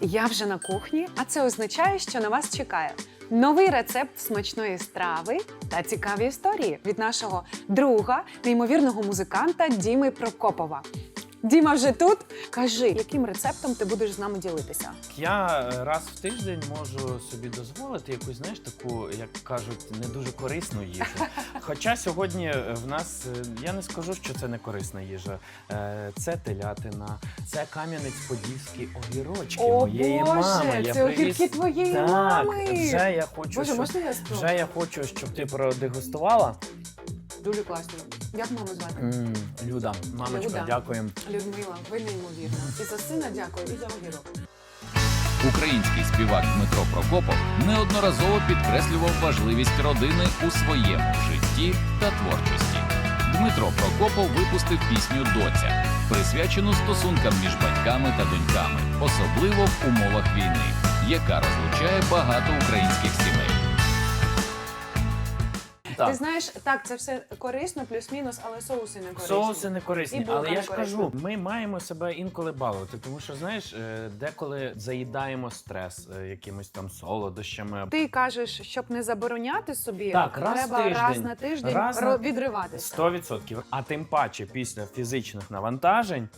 Я вже на кухні, а це означає, що на вас чекає новий рецепт смачної страви та цікаві історії від нашого друга, неймовірного музиканта Діми Прокопова. Діма вже тут. Кажи, яким рецептом ти будеш з нами ділитися? Я е, раз в тиждень можу собі дозволити якусь, знаєш, таку, як кажуть, не дуже корисну їжу. Хоча сьогодні е, в нас е, я не скажу, що це не корисна їжа. Це телятина, це кам'янець-подільський огірочки О, моєї Боже, мами. Я це привіз- огірки твоєї так, мами. Вже я хочу, Боже, щоб... можна я спробую? вже я хочу, щоб ти продегустувала. Дуже класно. Як маму звати? м Люда, мамочка, Люда. дякуємо. Людмила, ви неймовірна. І за сина дякую, і за огірок. Український співак Дмитро Прокопов неодноразово підкреслював важливість родини у своєму житті та творчості. Дмитро Прокопов випустив пісню Доця, присвячену стосункам між батьками та доньками, особливо в умовах війни, яка розлучає багато українських сімей. Ти знаєш, так, це все корисно, плюс-мінус, але соуси не корисні. Соуси не корисні, І булка але я не ж корисна. кажу, ми маємо себе інколи балувати, тому що знаєш, е, деколи заїдаємо стрес е, якимось там солодощами. Ти кажеш, щоб не забороняти собі, Так, раз в треба раз тиждень. на тиждень Раз ро- на- відриватися. 100%. А тим паче після фізичних навантажень.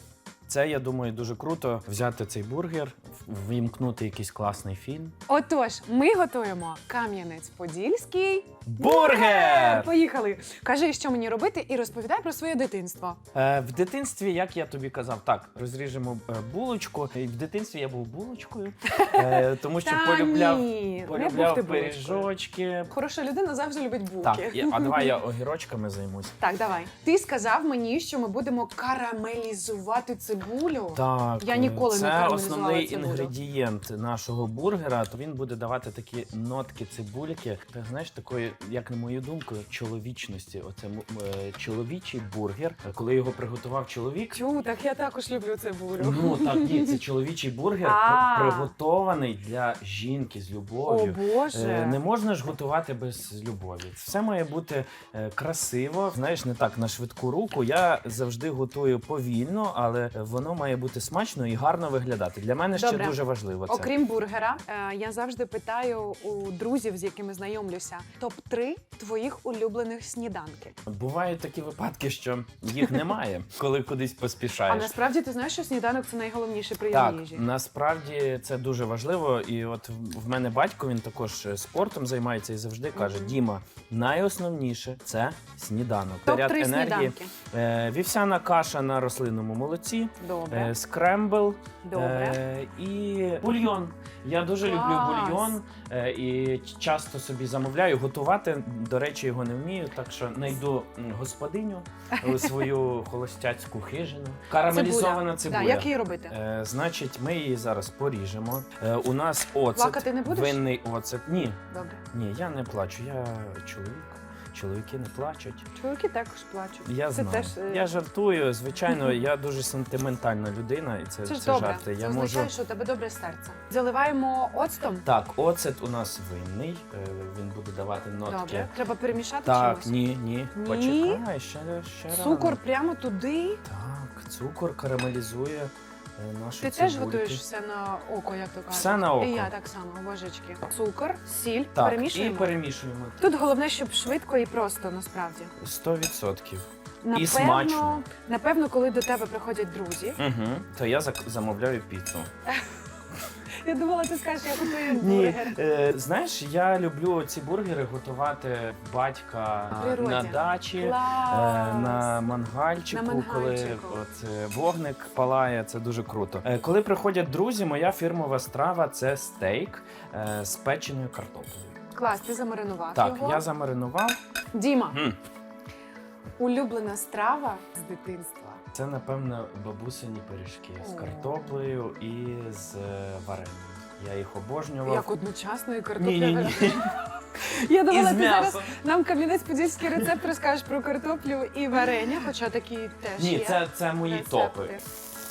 Це я думаю дуже круто взяти цей бургер, ввімкнути якийсь класний фільм. Отож, ми готуємо Кам'янець-Подільський Бургер! Поїхали. Кажи, що мені робити, і розповідай про своє дитинство. Е, в дитинстві, як я тобі казав, так розріжемо е, булочку. І в дитинстві я був булочкою, е, тому що Та полюбляв, ні, не був ти полюбляв булочкою. пиріжочки. Хороша людина завжди любить булки. Так, а давай я огірочками займусь. Так, давай. Ти сказав мені, що ми будемо карамелізувати цибулю. Так, Я ніколи не це карамелізувала основний цибулю. інгредієнт нашого бургера. То він буде давати такі нотки цибульки. Та знаєш, такої, як на мою думку, чоловічності. Оце е, чоловічий бургер. Коли його приготував чоловік. Чу, так я також люблю цибулю. Ну так ні, це чоловічий бургер, А. приготований для жінки з О любов'ю. Боже. Е, Не можна ж готувати без любові. Все має бути е, красиво. Знаєш, не так на швидку руку. Я завжди готую повільно, але воно має бути смачно і гарно виглядати. Для мене ще Добре. дуже важливо це. Окрім бургера, е, я завжди питаю у друзів, з якими знайомлюся, топ 3 твоїх улюблених сніданки. Бувають такі випадки, що їх немає, коли кудись А насправді ти знаєш, що сніданок це найголовніший прийом Так, їжі. насправді це дуже важливо. І от в- мене батько він також е, спортом займається і завжди каже. Діма, найосновніше це сніданок. Топ Заряд 3 енергії. сніданки. Е, вівсяна каша на рослинному молоці, Добре. е, скрембл Добре. е, і бульйон. Я дуже люблю Клас. бульйон е, і часто собі замовляю. Готувати, до речі, його не вмію, так що знайду м, господиню у свою холостяцьку хижину. Карамелізована цибуля. Да, як її робити? Е, значить, ми її зараз поріжемо. Е, у нас оцет. Плакати не будеш? Винний оцет. Ні, Добре. ні, я не плачу. Я чоловік. Чоловіки не плачуть. Чоловіки також плачуть. Я це знаю. теж е, Я жартую. Звичайно, я дуже сентиментальна людина, і це, це це, добре. жарти. Це Я означає, можу. що у тебе добре серце. Заливаємо оцтом. Так, оцет у нас винний. е, Він буде давати нотки. Добре. Треба перемішати Так, чимось. ні, ні, Ні? Почекай, ще, ще Цукор рано. прямо туди. Так, цукор карамелізує нашу Ти теж готуєш все на око, як то кажуть. Все на око. І я так само, божечки. Цукор, сіль, Так, перемішуємо. і перемішуємо. Тут головне, щоб швидко і просто насправді. 100%. Напевно, смачно. напевно, коли до тебе приходять друзі. Угу. То я зак- замовляю піцу. Я думала, ти скажеш, я готую Ні, бургер. е, знаєш, я люблю ці бургери готувати в батька В природі. на дачі. е, Клас! На мангальчику, На коли мангальчику. от е, вогник палає, це дуже круто. Е, Коли приходять друзі, моя фірмова страва це стейк е, з печеною картоплею. Клас, ти замаринував Так, його. я замаринував. Діма, М, улюблена страва з дитинства. Це напевно бабусині пиріжки з О. картоплею і з е, варенням. Я їх обожнював. Як одночасно і. Ні, ні, ні. Я думала, ти зараз нам кам'янець-подільський рецепт розкажеш про картоплю і варення, хоча такі теж Ні, є. це, це мої рецепти. топи.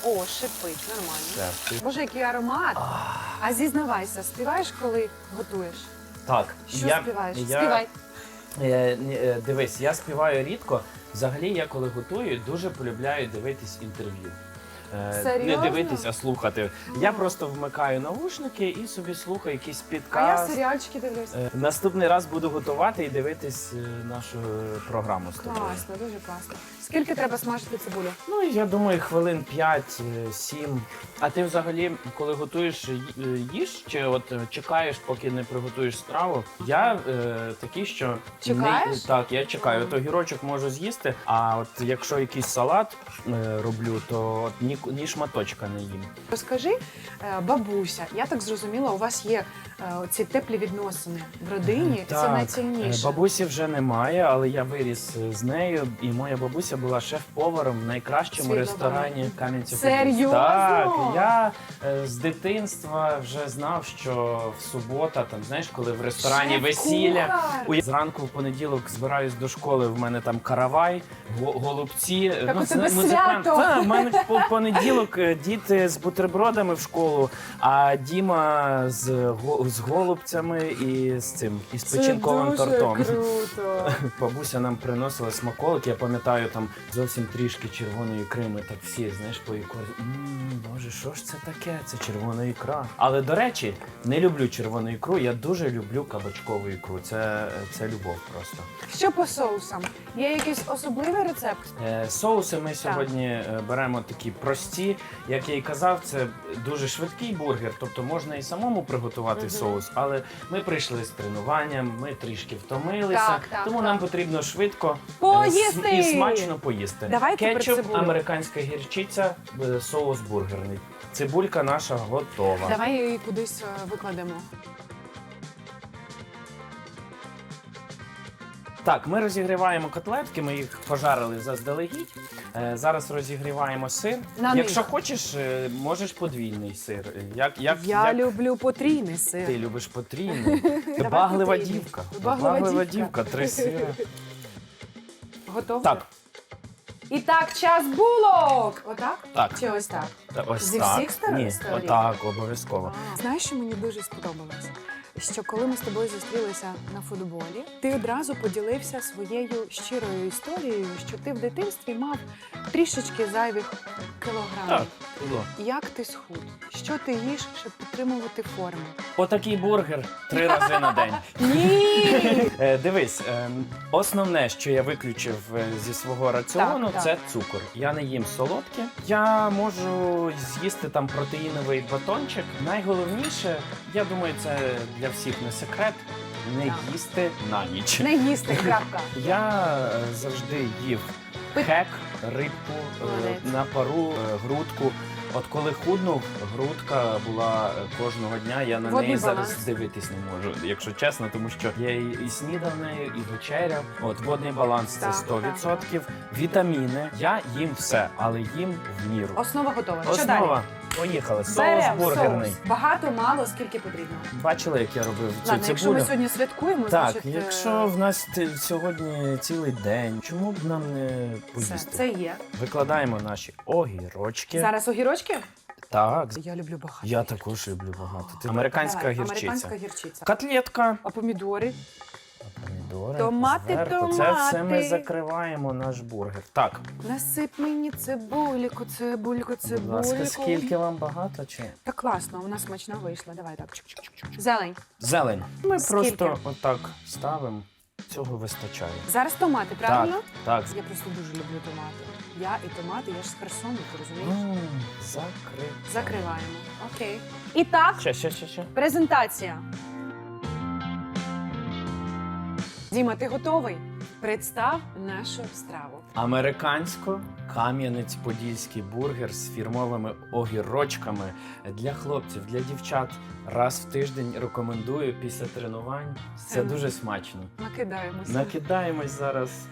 О, шипить, нормально. Це ти- Боже, який аромат. А зізнавайся, співаєш, коли готуєш? Так, Що я, співаєш? Я, Співай. Е, е, дивись, я співаю рідко. Взагалі, я коли готую, дуже полюбляю дивитись інтерв'ю. е, не Серйозно? дивитись, а слухати. Я просто вмикаю наушники і собі слухаю якийсь А я підкаст. серіальчики дивлюсь. Е, Наступний раз буду готувати і дивитись е, нашу е, програму з тобою. Класно, дуже класно. Скільки треба смажити цибулю? Ну, я думаю, хвилин 5-7. А ти взагалі, коли готуєш, е, чи от е, чекаєш, поки не приготуєш страву? Я е, такий, що Чекаєш? Не, так, я чекаю. Ага. От огірочок можу з'їсти, а от якщо якийсь салат е, роблю, то от ні, ні шматочка не їм. Розкажи, е, бабуся, я так зрозуміла, у вас є е, ці теплі відносини в родині. Так, е, найцінніше. Бабусі вже немає, але я виріс е, з нею, і моя бабуся була шеф-поваром в найкращому Світло ресторані камянця Серйозно? Так, я е, з дитинства вже знав, що в субота, там знаєш, коли в ресторані весілля. Зранку в понеділок збираюсь до школи. В мене там каравай, голубці. Так у тебе зна- свято! Та, в мене по понеділок е, діти з бутербродами в школу, а Діма з, з голубцями і з цим із Це печінковим дуже тортом. круто. Бабуся нам приносила смаколик. Я пам'ятаю там зовсім трішки червоної крими. Так всі знаєш по ікорі. Боже, що ж це таке? Це червона ікра. Але до речі, не люблю червону ікру. Я дуже люблю кабачкову ікру. Це, це любов просто. Що по соусам? Є якийсь особливий рецепт? Е, Соуси ми сьогодні е, беремо такі прості. Як я і казав, це дуже швидкий бургер, тобто можна і самому приготувати Мгм. Соус, але ми прийшли з тренуванням, ми трішки втомилися, Так, так, тому так. нам потрібно швидко е, Поїсти! і смачно поїсти. Давайте про Кетчуп, цибулю. американська гірчиця, е, соус бургерний. Цибулька наша готова. Давай її кудись е, викладемо. Так, ми розігріваємо котлетки, ми їх пожарили заздалегідь. Е, зараз розігріваємо сир. На Якщо них. хочеш, е, можеш подвійний сир. Як, як, Я як люблю потрійний сир. ти любиш потрійний? Давай Баглива потрійний. дівка. Баглива дівка. дівка, три сири. Готово? Так, І так, час булок! Отак? так. Чи ось так? Та Ось Зі так. всіх сторон Ні, сторін? отак, обов'язково. Знаєш, що мені дуже сподобалось? Що коли ми з тобою зустрілися на футболі, ти одразу поділився своєю щирою історією, що ти в дитинстві мав трішечки зайвих кілограмів. Так, було. Як ти схуд? Що ти їш, щоб підтримувати форму? Отакий бургер три рази на день. Ні! Е, дивись, е, основне, що я виключив е, зі свого раціону, Так, це цукор. Я не їм солодке. Я можу з'їсти там протеїновий батончик. Найголовніше, я думаю, це для всіх не секрет. Не Так. їсти на ніч. Не їсти, крапка. Я е, завжди їв Пи- хек, рибку е, Молодець. на пару, е, грудку. От коли худнув, грудка була е, кожного дня. Я на Водний неї зараз дивитись не можу, якщо чесно, тому що я і, і снідав нею, і вечеряв. От водний баланс це Так, 100%. Вітаміни. Я їм все, але їм в міру. Основа готова. Що далі? Основа. Поїхали. Соус бургерний. соус. Багато, мало, скільки потрібно. Бачили, як я робив цю Ладно, якщо цибулю? ми сьогодні святкуємо, Так, значить, е, якщо в нас ти- сьогодні цілий день, чому б нам не поїсти? це є. Викладаємо наші огірочки. Зараз огірочки? Так, Я люблю багато. я також люблю багато. Американська Давай, гірчиця. Американська гірчиця. Котлетка. А помідори? Помідори. Томати, зверху. Це все ми закриваємо наш бургер. Так, Насип мені цибульку, цибульку, будь ласка, скільки вам багато чи? Так класно, вона смачна вийшла. Давай так. Зелень. Зелень. Ми Скільки? просто отак ставимо. Цього вистачає. Зараз томати, правильно? Так, так. Я просто дуже люблю томати. Я і томати, я ж з Херсону, ти розумієш? М, Закрив. Закриваємо. Окей. І так, Ще, ще, ще, ще. презентація. Діма, ти готовий? Представ нашу страву. Американсько-кам'янець-подільський бургер з фірмовими огірочками для хлопців, для дівчат. Раз в тиждень рекомендую після тренувань. Це дуже смачно. Накидаємося. Накидаємось зараз.